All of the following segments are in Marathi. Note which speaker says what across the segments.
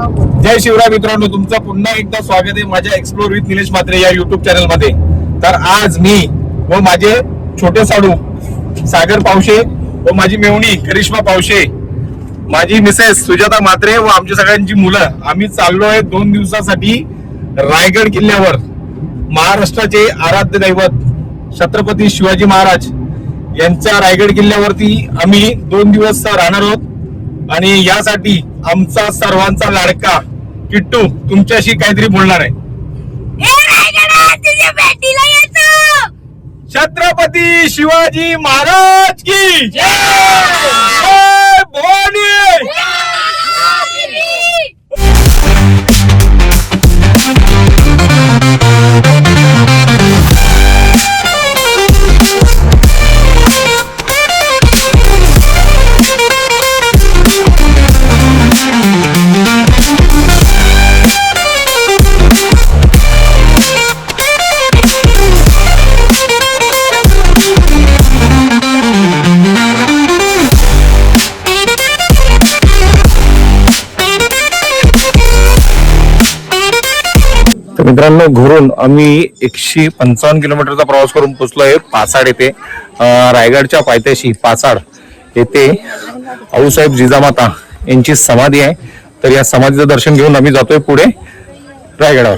Speaker 1: जय शिवराय मित्रांनो तुमचं पुन्हा एकदा स्वागत आहे माझ्या एक्सप्लोर विथ निलेश मात्रे या युट्यूब चॅनलमध्ये. तर आज मी व माझे छोटे साडू सागर पावशे व माझी मेवणी करिश्मा पावशे माझी मिसेस सुजाता मात्रे व आमच्या सगळ्यांची मुलं आम्ही चाललो आहे दोन दिवसासाठी रायगड किल्ल्यावर महाराष्ट्राचे आराध्य दैवत छत्रपती शिवाजी महाराज यांच्या रायगड किल्ल्यावरती आम्ही दोन दिवस राहणार आहोत. आणि यासाठी आमचा सर्वांचा लाडका किट्टू तुमच्याशी काहीतरी बोलणार आहे. छत्रपती शिवाजी महाराज की जय! जय भवानी! मित्रांनो घरून आम्ही एकशे पंचावन्न किलोमीटरचा प्रवास करून पोचलो आहे. पाचाड येथे रायगडच्या पायथ्याशी पाचाड येथे आऊसाहेब जिजामाता यांची समाधी आहे. तर या समाधीचं दर्शन घेऊन आम्ही जातोय पुढे रायगडावर.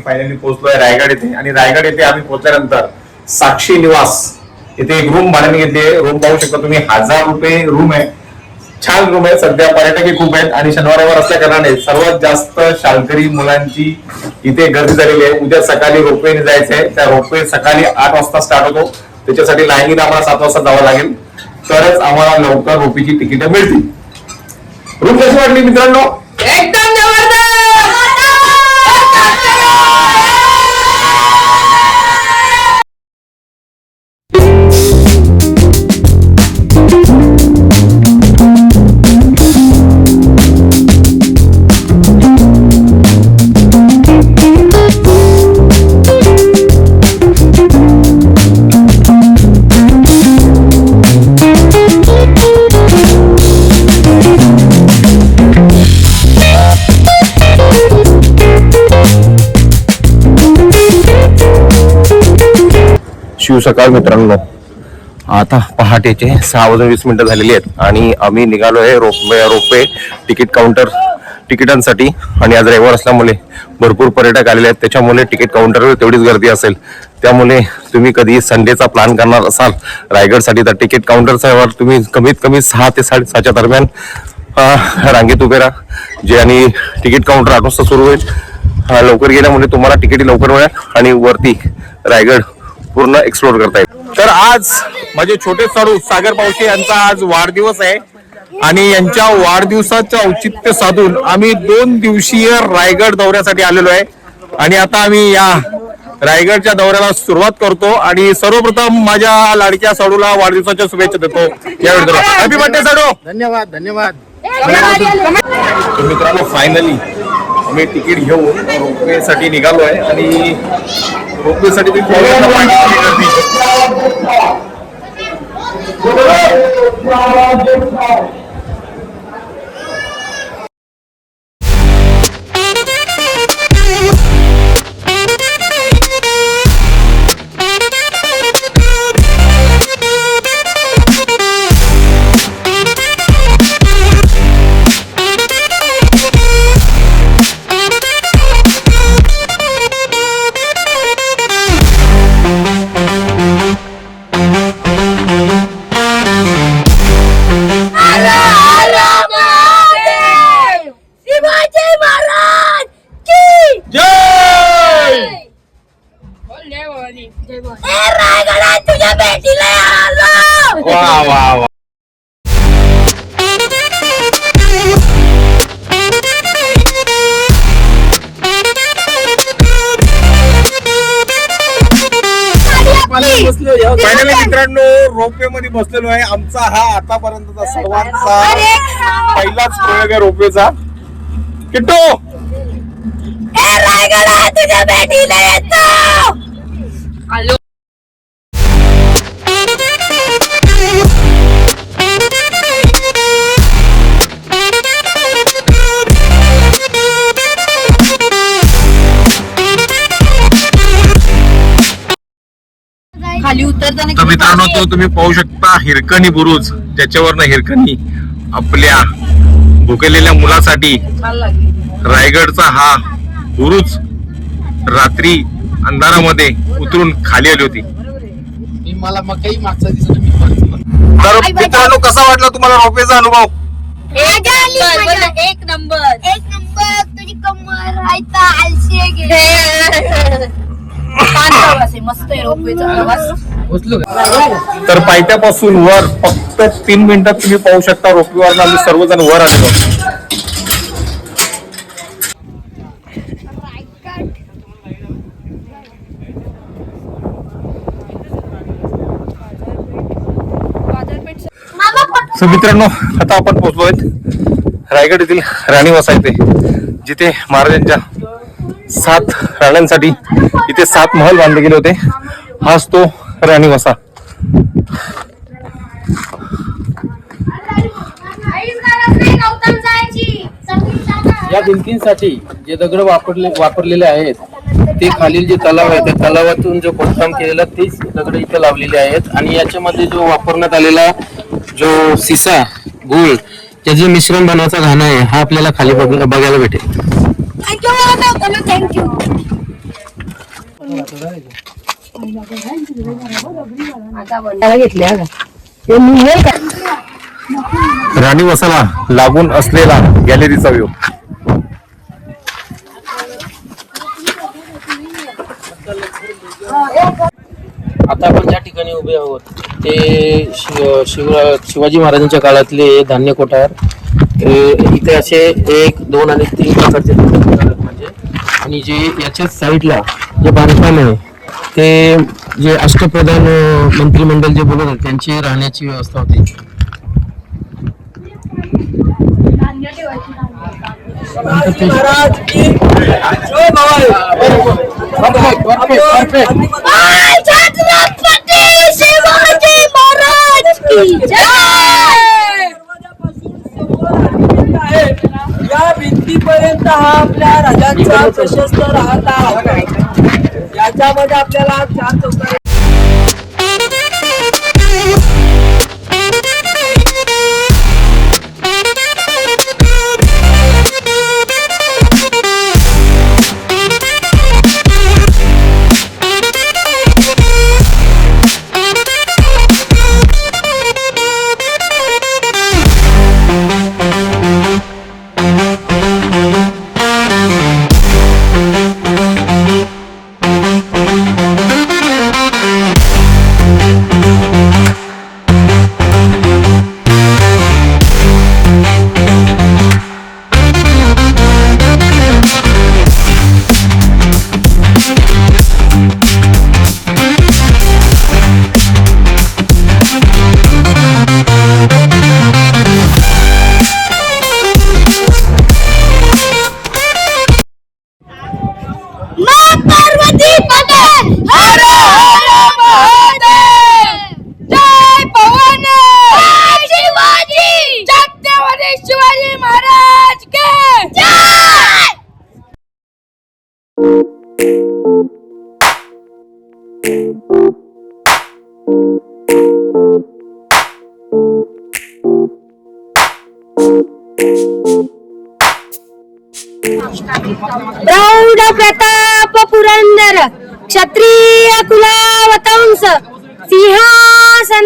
Speaker 1: आम्ही फायनली पोहोचलोय रायगड येथे. आणि रायगड येथे आम्ही पोहोचल्यानंतर साक्षी निवास. येथे एक रूम भाड्याने घेतली रूम पाहू शकता तुम्ही. हजार रुपये रूम आहे. छान रूम आहे. सध्या पर्यटकही खूप आहेत. आणि शनिवार असल्या कारणाने सर्वात जास्त शाळकरी मुलांची इथे गर्दी झालेली आहे. उद्या सकाळी रोपवेने जायचं आहे. त्या रोपवे सकाळी आठ वाजता स्टार्ट होतो. त्याच्यासाठी लाईनीत आम्हाला सात वाजता जावं लागेल. तरच आम्हाला लवकर रोपीची तिकीट मिळतील. रूम कशी वाटली मित्रांनो? सकाळ मित्रांनो. आता पहाटेचे सहा वाजून वीस मिनिटं झालेली आहेत आणि आम्ही निघालो आहे रोपवे रोपवे तिकीट काउंटर तिकिटांसाठी. आणि आज रविवार असल्यामुळे भरपूर पर्यटक आलेले आहेत. त्याच्यामुळे तिकीट काउंटरवर तेवढीच गर्दी असेल. त्यामुळे तुम्ही कधी संडेचा प्लॅन करणार असाल रायगडसाठी तर तिकीट काउंटरचा तुम्ही कमीत कमी सहा ते साडेसहाच्या दरम्यान रांगेत उभे राहा. जे आणि तिकीट काउंटर आठ वाजता सुरू होईल. लवकर गेल्यामुळे तुम्हाला तिकीट लवकर मिळेल. आणि वरती रायगड पूर्ण एक्सप्लोर करता येईल तर आज माझे छोटे साडू सागर पावशे यांचा आज वाढदिवस आहे. आणि यांच्या वाढदिवसाचं औचित्य साधून आम्ही दोन दिवसीय रायगड दौऱ्यासाठी आलेलो आहे. आणि आता आम्ही या रायगडच्या दौऱ्याला सुरुवात करतो आणि सर्वप्रथम माझ्या लाडक्या साडूला वाढदिवसाच्या शुभेच्छा देतो. यावेळी हॅपी बर्थडे साडू!
Speaker 2: धन्यवाद धन्यवाद.
Speaker 1: तर मित्रांनो फायनली आम्ही तिकीट घेऊन रोपवे साठी निघालो आहे आणि रोखण्यासाठी तुम्ही पाहू शकता आतापर्यंतचा सर्वांचा पहिलाच प्रयोग आहे रोपवेचा किट्टू!
Speaker 3: ए
Speaker 1: तर मित्रांनो तो तुम्ही पाहू शकता हिरकणी बुरुज ज्याच्यावरनं हिरकणी आपल्या भुकेलेल्या मुलासाठी रायगडचा हा बुरुज रात्री अंधारामध्ये उतरून खाली आली होती.
Speaker 2: मी मला मग काही मागचा
Speaker 1: तर मित्रांनो कसा वाटला तुम्हाला रोपेचा अनुभव?
Speaker 3: एक नंबर एक नंबर. एक नंबर तुझी मस्त आहे रोपवेचा प्रवास
Speaker 1: तर पायथ्यापासून वर फक्त तीन मिनिटात तुम्ही पाहू शकता रोपवेवर आम्ही सर्वजण वर आलेलो सो मित्रांनो आता आपण पोहोचलो आहेत रायगड येथील राणीवासा येथे जिथे महाराजांच्या सात राण्यांसाठी इथे सात महल बांधले गेले होते. हाच तो राणीवासा
Speaker 2: या भिंतींसाठी जे दगड वापरले वापरलेले आहेत ते खालील जे तलाव आहे त्या तलावातून जो खोदकाम केलेला तेच दगड इथे लावलेले आहेत. आणि याच्यामध्ये जो वापरण्यात आलेला जो सिसा गुळ त्याचे मिश्रण बनवायचा घाणा आहे हा आपल्याला खाली बघायला भेटेल.
Speaker 1: राणीवासाला लागून असलेला गॅलरीचा व्ह्यू.
Speaker 2: आता आपण ज्या ठिकाणी उभे आहोत ते शिव शिव- शिवाजी महाराजांच्या काळातले धान्य कोठार इथे असे एक दोन आणि तीन प्रकारचे म्हणजे. आणि जे याच्याच साईडला जे बांधकाम आहे ते जे अष्टप्रधान अं, मंत्रिमंडळ जे बोलत आहेत त्यांची राहण्याची व्यवस्था होती.
Speaker 3: छत्रपती शिवाजी महाराज की जय!
Speaker 4: या भिंतीपर्यंत हा आपल्या राजांचा प्रशस्त राहता. याच्यामध्ये आपल्याला चार चौकात
Speaker 3: प्रौढ प्रताप पुरंदर क्षत्रिय कुलावतंस सिंहासनाधीश्वर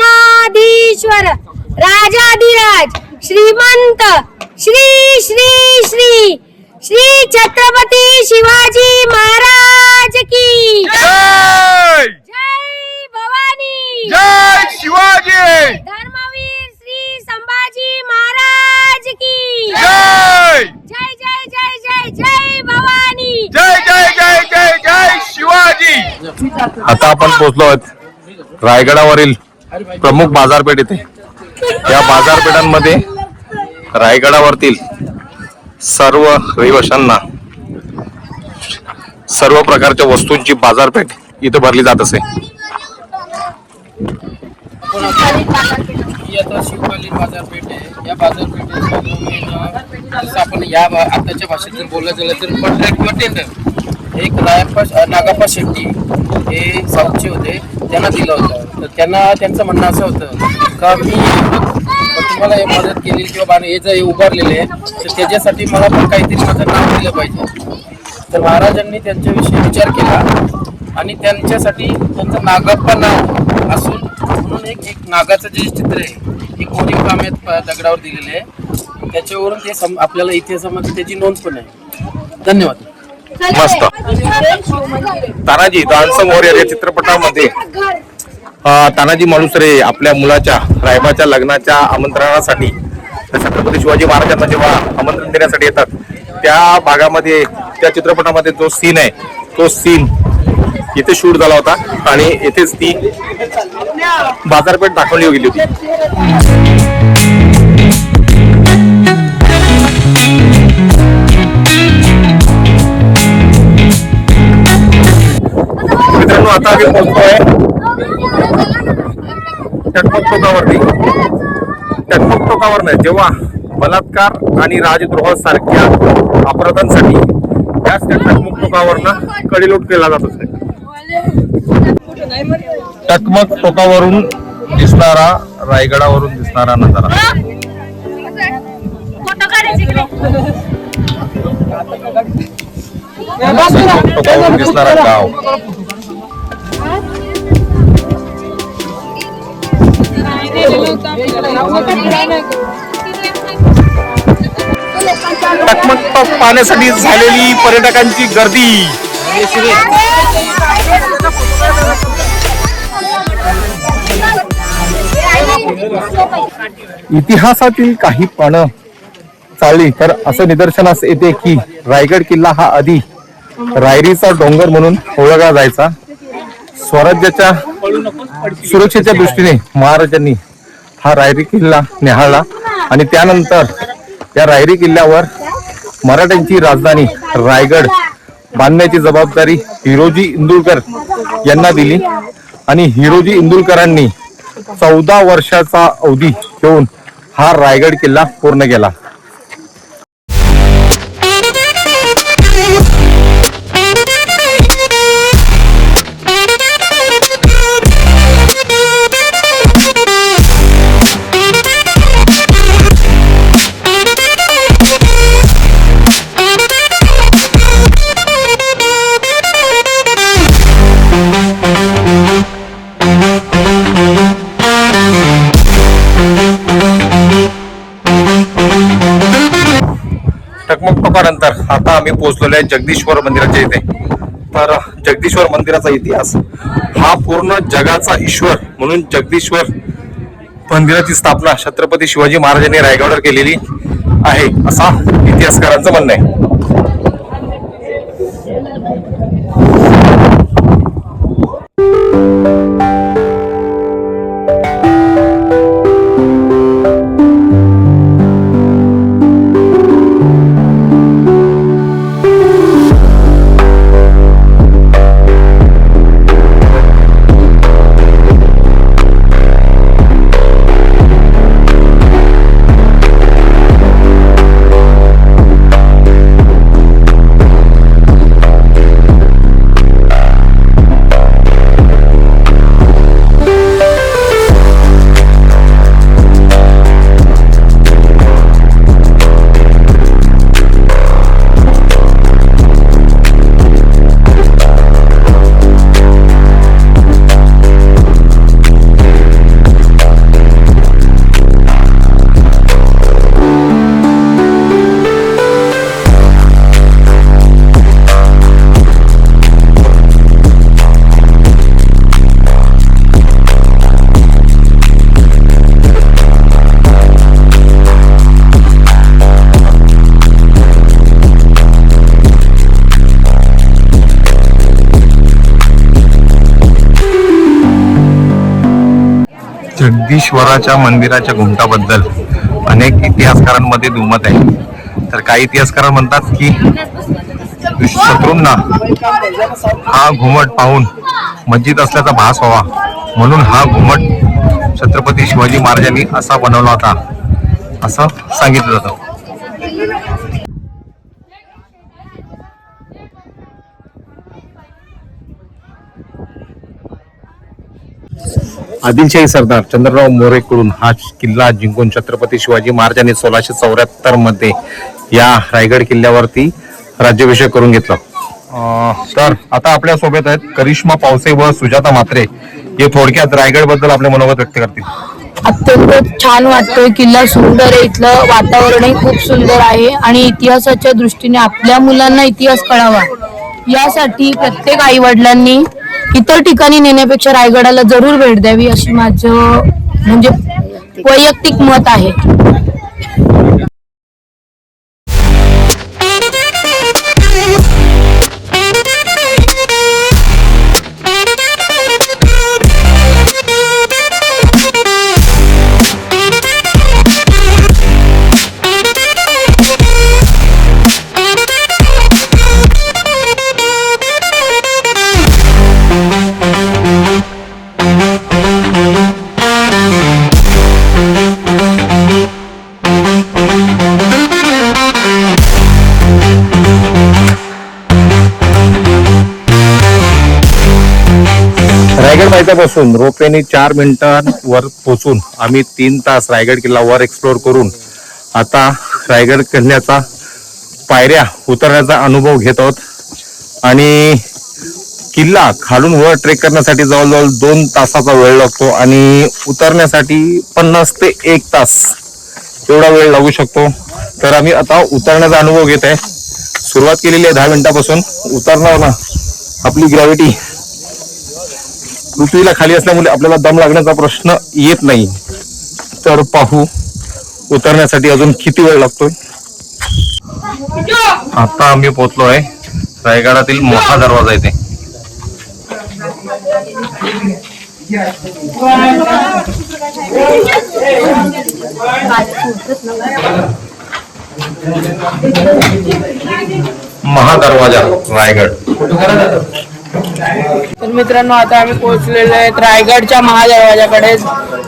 Speaker 3: राजाधिराज श्रीमंत श्री श्री श्री श्री छत्रपती शिवाजी महाराज की
Speaker 1: जय!
Speaker 3: जय भवानी।
Speaker 1: जय शिवाजी!
Speaker 3: धर्मवीर श्री संभाजी महाराज की?
Speaker 1: जय!
Speaker 3: जय जय जय जय जय भवानी!
Speaker 1: जय जय जय जय जय शिवाजी! आता आपण पोहोचलो आहोत रायगडावरील प्रमुख बाजारपेठ येते या बाजारपेठांमध्ये रायगडावरतील सर्व रहिवाशांना सर्व प्रकारच्या वस्तूंची बाजारपेठ इथं भरली जात असे.
Speaker 2: आता शिवकालीन बाजारपेठ आहे. या बाजारपेठेत जसं आपण या भा- आताच्या भाषेत जर बोललं झालं तर कॉन्ट्रॅक्ट किंवा टेंडर एक नायप्पा नागाप्पा शेट्टी हे साऊथचे होते. त्यांना दिलं होतं. तर त्यांना त्यांचं म्हणणं असं होतं का मी तुम्हाला हे मदत केली किंवा हे जर हे उभारलेले आहे तर त्याच्यासाठी मला पण काहीतरी माझं नाव दिलं पाहिजे. तर महाराजांनी त्यांच्याविषयी विचार केला आणि त्यांच्यासाठी त्यांचं नागाप्पा नाव असून म्हणून एक एक नागाचं जे चित्र आहे एक कोरीव काम आहेत दगडावर दिलेले आहे. त्याच्यावरून ते सम आपल्याला इतिहासामध्ये त्याची नोंद पण आहे. धन्यवाद.
Speaker 1: मस्त. तानाजी दानसम वॉरियर या चित्रपटामध्ये तानाजी मालुसरे आपल्या मुलाच्या रायबाच्या लग्नाच्या आमंत्रणासाठी छत्रपती शिवाजी महाराजांना जेव्हा आमंत्रण देण्यासाठी येतात त्या भागामध्ये त्या चित्रपटामध्ये जो सीन आहे तो सीन इथे शूट झाला होता. आणि येथेच ती बाजारपेठ दाखवली गेली होती. मित्रांनो आता आम्ही पोहोचतोय टकमक टोकावरती टकमक टोकावर नाही जेव्हा बलात्कार आणि राजद्रोह सारख्या अपराधांसाठी त्याच त्या टकमक टोकावरनं कडीलोट केला जात असते. टकमक टोकावरून दिसणारा रायगडावरून दिसणारा नजारा. टोकावरून दिसणारा गाव. टकमक पाहण्यासाठी झालेली पर्यटकांची गर्दी. इतिहासातील काही पानं चालली तर असं निदर्शनास येते की रायगड किल्ला हा आधी रायरीचा डोंगर म्हणून ओळखला जायचा. स्वराज्याच्या सुरक्षेच्या दृष्टीने महाराजांनी हा रायरी किल्ला निहाळला आणि त्यानंतर या रायरी किल्ल्यावर मराठ्यांची राजधानी रायगड बांधण्याची जबाबदारी हिरोजी इंदुरकर यांना दिली आणि हिरोजी इंदुरकरांनी चौदा वर्षाचा अवधी घेऊन हा रायगड किल्ला पूर्ण केला. आम्ही आहे जगदीश्वर मंदिराच्या इथे. तर जगदीश्वर मंदिराचा इतिहास हा पूर्ण जगाचा ईश्वर म्हणून जगदीश्वर मंदिराची स्थापना छत्रपती शिवाजी महाराजांनी रायगडावर केलेली आहे असा इतिहासकारांचं म्हणणं आहे. जगदीश्वराच्या मंदिराच्या घुमटाबद्दल अनेक इतिहासकारांमध्ये दुमत आहे. तर काही इतिहासकार म्हणतात की शत्रूंना हा घुमट पाहून मस्जिद असल्याचा भास व्हावा. म्हणून हा घुमट छत्रपती शिवाजी महाराजांनी असा बनवला होता. असं सांगितलं जातं. आदिलशाही सरदार चंद्रराव मोरेकडून हा किल्ला जिंकून छत्रपती शिवाजी महाराजांनी सोळाशे चौऱ्याहत्तरमध्ये या रायगड किल्ल्यावरती राज्याभिषेक करून घेतला. अं, तर आता आपल्यासोबत आहेत करिश्मा पावसे व सुजाता म्हात्रे. हे थोडक्यात रायगडबद्दल आपले मनोगत व्यक्त करतील.
Speaker 5: अत्यंत छान वाटतोय. किल्ला सुंदर आहे. इथलं वातावरणही खूप सुंदर आहे आणि इतिहासाच्या दृष्टीने आपल्या मुलांना इतिहास कळावा. यासाठी प्रत्येक आई वडिलांनी इतर ठिकाणी नेण्यापेक्षा रायगडाला जरूर भेट द्यावी अशी माझं म्हणजे वैयक्तिक मत आहे.
Speaker 1: रायगड माहित्यापासून रोपेने चार मिनिटांवर पोचून आम्ही तीन तास रायगड किल्ला वर एक्सप्लोर करून आता रायगड किल्ल्याचा पायऱ्या उतरण्याचा अनुभव घेत आहोत. आणि किल्ला खालून वर ट्रेक करण्यासाठी जवळजवळ दोन तासाचा वेळ लागतो आणि उतरण्यासाठी पन्नास ते एक तास एवढा वेळ लागू शकतो. तर आम्ही आता उतरण्याचा अनुभव घेत आहे. सुरुवात केलेली आहे दहा मिनिटापासून. उतरणार ना आपली ग्रॅव्हिटी पृथ्वीला खाली असल्यामुळे आपल्याला दम लागण्याचा प्रश्न येत नाही. तर पाहू उतरण्यासाठी अजून किती वेळ लागतोय? आता आम्ही पोहोचलो आहे रायगडातील मोठा दरवाजा येते महादरवाजा रायगड.
Speaker 5: तर मित्रांनो आता आम्ही पोहोचलेलो आहेत रायगडच्या महादरवाजाकडे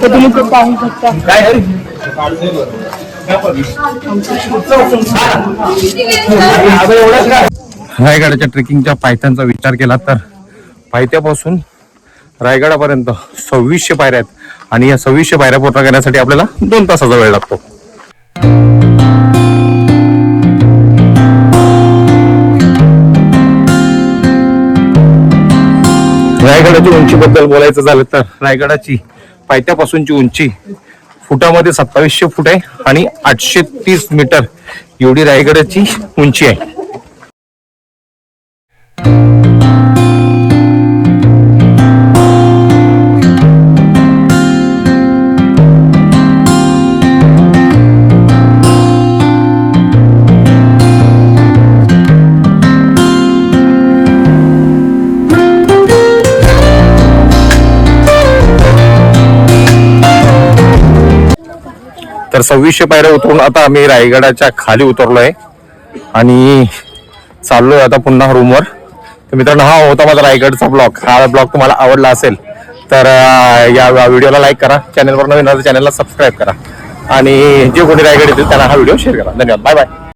Speaker 5: तर तुम्ही ते पाहू शकता.
Speaker 1: रायगडाच्या ट्रेकिंगच्या पायथ्यांचा विचार केला तर पायथ्यापासून रायगडापर्यंत सव्वीसशे पायऱ्या आहेत. आणि या सव्वीसशे पायऱ्या पूर्ण करण्यासाठी आपल्याला दोन तासाचा वेळ लागतो. रायगडाची उंचीबद्दल बोलायचं झालं तर रायगडाची पायथ्यापासूनची उंची फुटामध्ये सत्तावीसशे फूट आहे आणि आठशे तीस मीटर एवढी रायगडाची उंची आहे. तर सव्वीसशे पायऱ्या उतरून आता आम्ही रायगडाच्या खाली उतरलो आहे आणि चाललोय आता पुन्हा रूमवर तर मित्रांनो हा होता माझा रायगडचा ब्लॉग हा ब्लॉग तुम्हाला आवडला असेल तर या व्हिडिओला लाईक करा. चॅनलवर नवीन चॅनलला सबस्क्राईब करा. आणि जे कोणी रायगड येतील त्यांना हा व्हिडिओ शेअर करा. धन्यवाद. Bye bye